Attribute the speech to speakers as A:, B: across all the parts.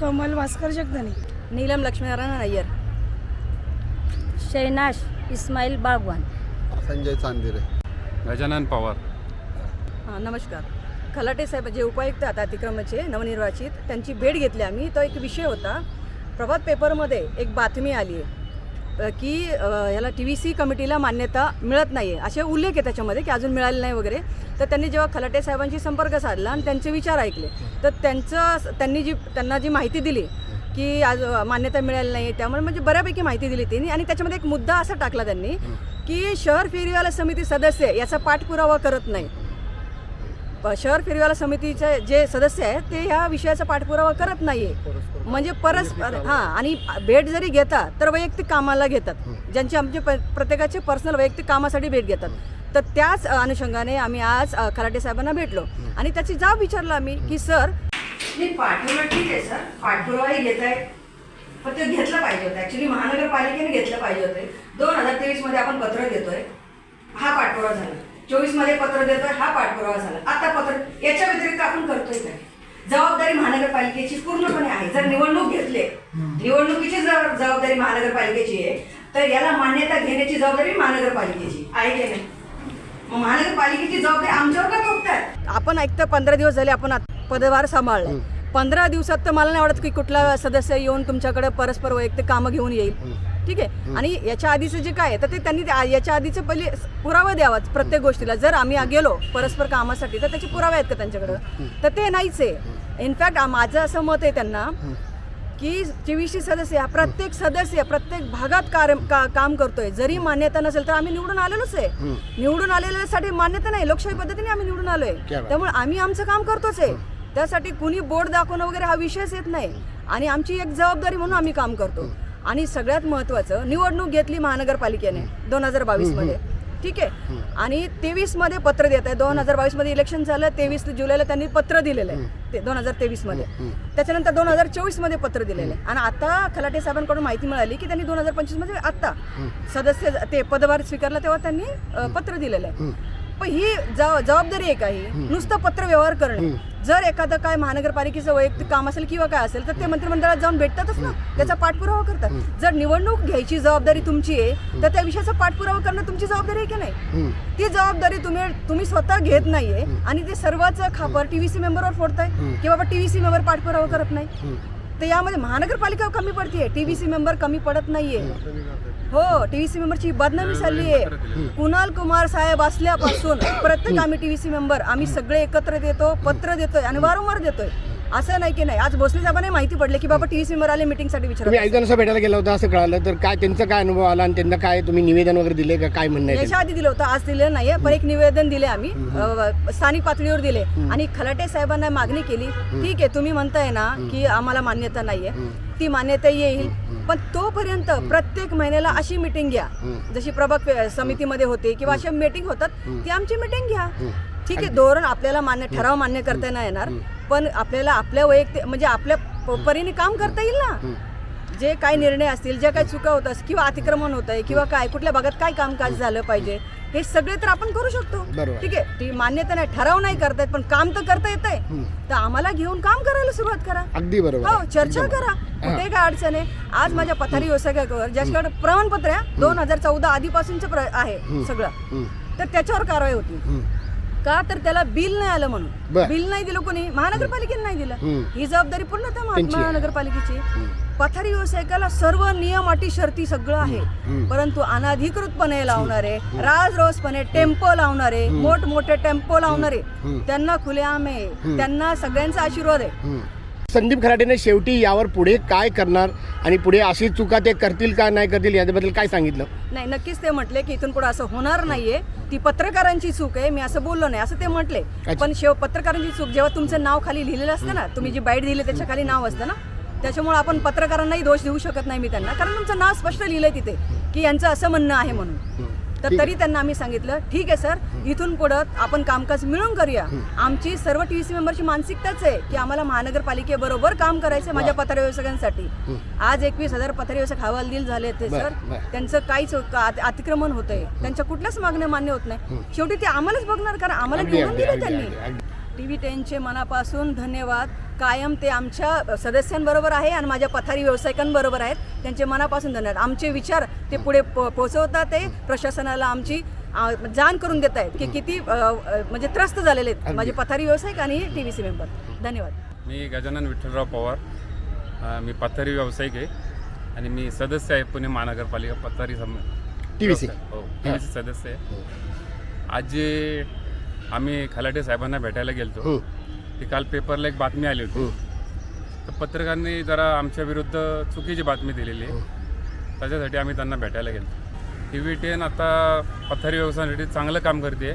A: कोमल भास्कर जगधने
B: नीलम लक्ष्मीनारायण अय्यर.
C: शैनाश इस्माईल बागवान.
D: संजय चांदिरे.
E: गजानन पवार.
B: हां नमस्कार. खलाटे साहेब जे उपायुक्त आहेत अतिक्रमणचे नवनिर्वाचित त्यांची भेट घेतली आम्ही. तो एक विषय होता. प्रभात पेपरमध्ये एक बातमी आली आहे. की अ, याला टी व्ही सी कमिटीला मान्यता मिळत नाही आहे असे उल्लेख आहे त्याच्यामध्ये की अजून मिळाले नाही वगैरे. तर त्यांनी जेव्हा खलाटे साहेबांशी संपर्क साधला आणि त्यांचे विचार ऐकले तर त्यांचं त्यांनी जी त्यांना जी माहिती दिली की आज मान्यता मिळाली नाही त्यामुळे म्हणजे बऱ्यापैकी माहिती दिली त्यांनी. आणि त्याच्यामध्ये एक मुद्दा असा टाकला त्यांनी की शहर फेरीवाला समिती सदस्य याचा पाठपुरावा करत नाही. शहर फेरीवाला समितीचे जे सदस्य आहेत ते ह्या विषयाचा पाठपुरावा करत नाहीये. म्हणजे परस्पर हां आणि भेट जरी घेतात तर वैयक्तिक कामाला घेतात. ज्यांचे आमचे प्रत्येकाचे पर्सनल वैयक्तिक कामासाठी भेट घेतात. तर त्याच अनुषंगाने आम्ही आज खराटे साहेबांना भेटलो. आणि त्याची जाब विचारला आम्ही की सर नाही पाठपुरावा ठीक आहे सर. पाठपुरावाही घेत आहे पण ते घेतलं पाहिजे होतं. ॲक्च्युली महानगरपालिकेने घेतलं पाहिजे होते. दोन हजार तेवीसमध्ये आपण पत्र देतोय हा पाठपुरावा झाला. चोवीसमध्ये पत्र देतोय हा पाठपुरावा झाला. आता पत्र याच्या व्यतिरिक्त आपण करतोय काय? जबाबदारी महानगरपालिकेची पूर्णपणे आहे. जर निवडणूक घेतले निवडणुकीची जर जबाबदारी महानगरपालिकेची आहे तर याला मान्यता घेण्याची जबाबदारी महानगरपालिकेची. आहे की नाही? मग महानगरपालिकेची जबाबदारी आमच्यावर का थोपतात आपण ऐकतं पंधरा दिवस झाले आपण पदभार सांभाळला. पंधरा दिवसात तर मला नाही वाटत की कुठला सदस्य येऊन तुमच्याकडे परस्पर वैयक्तिक कामं घेऊन येईल. ठीक आहे? आणि याच्या आधीचं जे काय आहे तर ते त्यांनी त्या- याच्या आधीचे पहिले पुरावा द्यावाच प्रत्येक गोष्टीला. जर आम्ही गेलो परस्पर कामासाठी तर त्याचे पुरावे आहेत का त्यांच्याकडं? तर ते नाहीच आहे. इनफॅक्ट माझं असं मत आहे त्यांना की चोवीसशे सदस्य हा प्रत्येक सदस्य प्रत्येक भागात कार्य का, काम करतोय. जरी मान्यता नसेल तर आम्ही निवडून आलेलोच आहे. निवडून आलेल्यासाठी मान्यता नाही. लोकशाही पद्धतीने आम्ही निवडून आलोय. त्यामुळे आम्ही आमचं काम करतोच आहे. त्यासाठी कुणी बोर्ड दाखवणं वगैरे हा विषयच येत नाही. आणि आमची एक जबाबदारी म्हणून आम्ही काम करतो. आणि सगळ्यात महत्त्वाचं निवडणूक घेतली महानगरपालिकेने दोन हजार बावीसमध्ये ठीक आहे? आणि तेवीसमध्ये पत्र देत आहे. दोन हजार बावीसमध्ये इलेक्शन झालं तेवीस जुलैला त्यांनी पत्र दिलेलं आहे. ते दोन हजार तेवीसमध्ये त्याच्यानंतर दोन हजार चोवीसमध्ये पत्र दिलेलं आहे. आणि आता खलाटे साहेबांकडून माहिती मिळाली की त्यांनी दोन हजार पंचवीसमध्ये आता सदस्य ते पदभार स्वीकारला तेव्हा त्यांनी पत्र दिलेलं आहे. पण ही जबाब- जबाबदारी आहे काही नुसतं पत्र व्यवहार करणे. जर एखादं काय महानगरपालिकेचं वैयक्तिक काम असेल किंवा काय असेल तर ते मंत्रिमंडळात जाऊन भेटतातच ना. त्याचा पाठपुरावा करतात. जर निवडणूक घ्यायची जबाबदारी तुमची आहे तर त्या विषयाचा पाठपुरावा करणं तुमची जबाबदारी आहे की नाही? ती जबाबदारी तुम्ही तुम्ही स्वतः घेत नाहीये आणि ते सर्वच खापर टीव्हीसी मेंबरवर फोडताय की बाबा टीव्हीसी मेंबर पाठपुरावा करत नाही. तर यामध्ये महानगरपालिका कमी पडतीये. सी मेंबर कमी पडत नाहीये. हो टी व्ही सी मेंबरची बदनामी चालली आहे. कुणाल कुमार साहेब असल्यापासून प्रत्येक आम्ही टी व्ही सी मेंबर आम्ही सगळे एकत्र देतो पत्र देतोय आणि वारंवार देतोय. असं नाही की नाही. आज भोसले साहेबांना माहिती पडले की बाबा टीव्हीसी मेंबर आले मीटिंगसाठी
F: तुम्ही
B: विचारत
F: आयुक्तांना भेटायला गेला होता असं कळालं. तर काय त्यांचा काय अनुभव आला आणि त्यांना काय तुम्ही निवेदन वगैरे दिले का काय म्हणणं आहे
B: याच्या आधी दिलं होतं आज दिलं नाहीये पण एक निवेदन दिले आम्ही. अ, स्थानिक पातळीवर दिले. आणि खलाटे साहेबांना मागणी केली. ठीक आहे तुम्ही म्हणताय ना की आम्हाला मान्यता नाहीये. ती मान्यता येईल. पण तोपर्यंत प्रत्येक महिन्याला अशी मिटिंग घ्या. जशी प्रभाग समितीमध्ये होते किंवा अशा मिटिंग होतात ती आमची मिटिंग घ्या. ठीक आहे धोरण आपल्याला मान्य ठराव मान्य करता नाही येणार पण आपल्याला आपल्या वैयक्तिक म्हणजे आपल्या परीने काम करता येईल ना? जे काही निर्णय असतील जे काही चुका होत असतील किंवा अतिक्रमण होत आहे किंवा काय कुठल्या भागात काय कामकाज झालं पाहिजे हे सगळे तर आपण करू शकतो. ठीक आहे ती मान्यता नाही ठराव नाही करतायत पण काम तर करता येत आहे. तर आम्हाला घेऊन काम करायला सुरुवात करा.
F: अगदी बरोबर.
B: हो चर्चा करा. कुठे काय अडचण आहे आज माझ्या पथारी व्यवसायावर ज्याच्याकडे प्रमाणपत्र आहे दोन हजार चौदा आधीपासूनच आहे सगळं. तर त्याच्यावर कारवाई होती. का तर त्याला बिल नाही आलं म्हणून.
F: बर.
B: बिल नाही दिलं कोणी? महानगरपालिकेने नाही दिलं.
F: हम्म.
B: ही जबाबदारी पूर्णतः महा-
F: त्यांची आहे.
B: महानगरपालिकेची. पथारी व्यावसायिकाला सर्व नियम अटी शर्ती सगळं आहे. परंतु अनाधिकृतपणे लावणारे राजरोसपणे टेम्पो लावणारे मोठमोठे टेम्पो लावणारे त्यांना खुलेआम आहे. त्यांना सगळ्यांचा आशीर्वाद आहे.
F: संदीप खराटेने शेवटी यावर पुढे काय करणार आणि पुढे अशी चुका ते करतील का नाही करतील याच्याबद्दल काय सांगितलं?
B: नाही नक्कीच ते म्हटले की इथून पुढे असं होणार नाहीये. ती पत्रकारांची चूक आहे मी असं बोललो नाही असं ते म्हटले. पण शेव पत्रकारांची चूक जेव्हा तुमचं नाव खाली लिहिलेलं असतं ना तुम्ही जी बाईट दिली त्याच्याखाली नाव असतं ना त्याच्यामुळे आपण पत्रकारांनाही दोष देऊ शकत नाही मी त्यांना. कारण तुमचं नाव स्पष्ट लिहिलंय तिथे की यांचं असं म्हणणं आहे म्हणून. तर तरी त्यांना आम्ही सांगितलं ठीक आहे सर. इथून पुढं आपण कामकाज मिळून करूया. आमची सर्व टी सी मेंबरची मानसिकताच आहे की आम्हाला महानगरपालिकेबरोबर काम करायचं माझ्या पत्र व्यवसायांसाठी. आज एकवीस हजार पत्र व्यवसाय हवालदिल झाले ते सर. त्यांचं काहीच अति- अतिक्रमण होत आहे त्यांच्या कुठल्याच मागण्या मान्य होत नाही. शेवटी ते आम्हालाच बघणार कारण आम्हाला निवडून दिले त्यांनी. टी व्ही टेनचे मनापासून धन्यवाद. कायम ते आमच्या सदस्यांबरोबर आहे आणि माझ्या पथारी व्यावसायिकांबरोबर आहेत. त्यांचे मनापासून धन्यवाद. आमचे विचार ते पुढे पो पोहोचवतात ते. प्रशासनाला आमची जाण करून देत आहेत की किती म्हणजे त्रस्त झालेले आहेत माझे पथारी व्यावसायिक आणि टी व्ही सी मेंबर. धन्यवाद.
A: मी गजानन विठ्ठलराव पवार. मी पथारी व्यावसायिक आहे आणि मी सदस्य आहे पुणे महानगरपालिका पथारी सम
F: TVC.
A: हो टी सदस्य आहे. आज जे आम्ही खलाटे साहेबांना भेटायला गेलतो.
F: हं.
A: ती काल पेपरला एक बातमी आली होती. तर पत्रकारांनी जरा आमच्या विरुद्ध चुकीची बातमी दिलेली आहे. त्याच्यासाठी आम्ही त्यांना भेटायला गेलो टी व्ही टेन आता पथारी व्यवसायासाठी चांगलं काम करते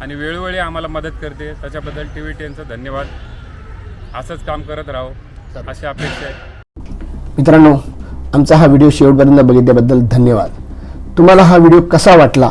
A: आणि वेळोवेळी आम्हाला मदत करते. त्याच्याबद्दल टी व्ही टेनचं धन्यवाद. असंच काम करत राहो. अशी अपेक्षा आहे.
F: मित्रांनो आमचा हा व्हिडिओ शेवटपर्यंत बघितल्याबद्दल धन्यवाद. तुम्हाला हा व्हिडिओ कसा वाटला?